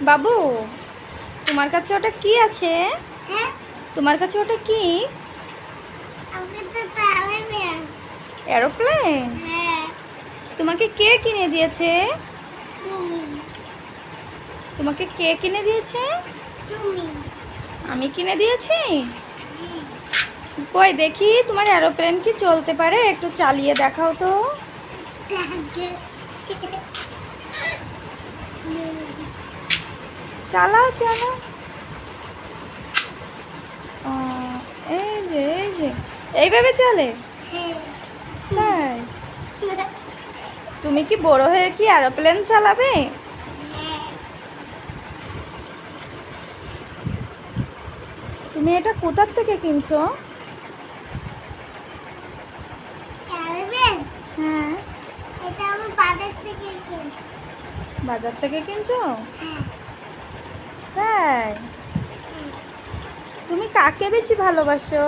বাবু তোমার কাছে ওটা কি আছে? হ্যাঁ? তোমার কাছে ওটা কি? এরোপ্লেন? হ্যাঁ। তোমাকে কে কিনে দিয়েছে? তোমাকে কে কিনে দিয়েছে? আমি কিনে দিয়েছি? কই দেখি তোমার এরোপ্লেন কি চলতে পারে? একটু চালিয়ে দেখাও তো। চালাও চালাও। এই যে এই যে। এইভাবে চলে? তাই? তুমি কি বড় হয়ে কি এরোপ্লেন চালাবে? তুমি এটা কোথার থেকে কিনছো? হ্যাঁ। এটা আমি বাজার থেকে কিনছি। বাজার থেকে কিনছো? হ্যাঁ। তাই? তুমি কাকে বেশি ভালোবাসো?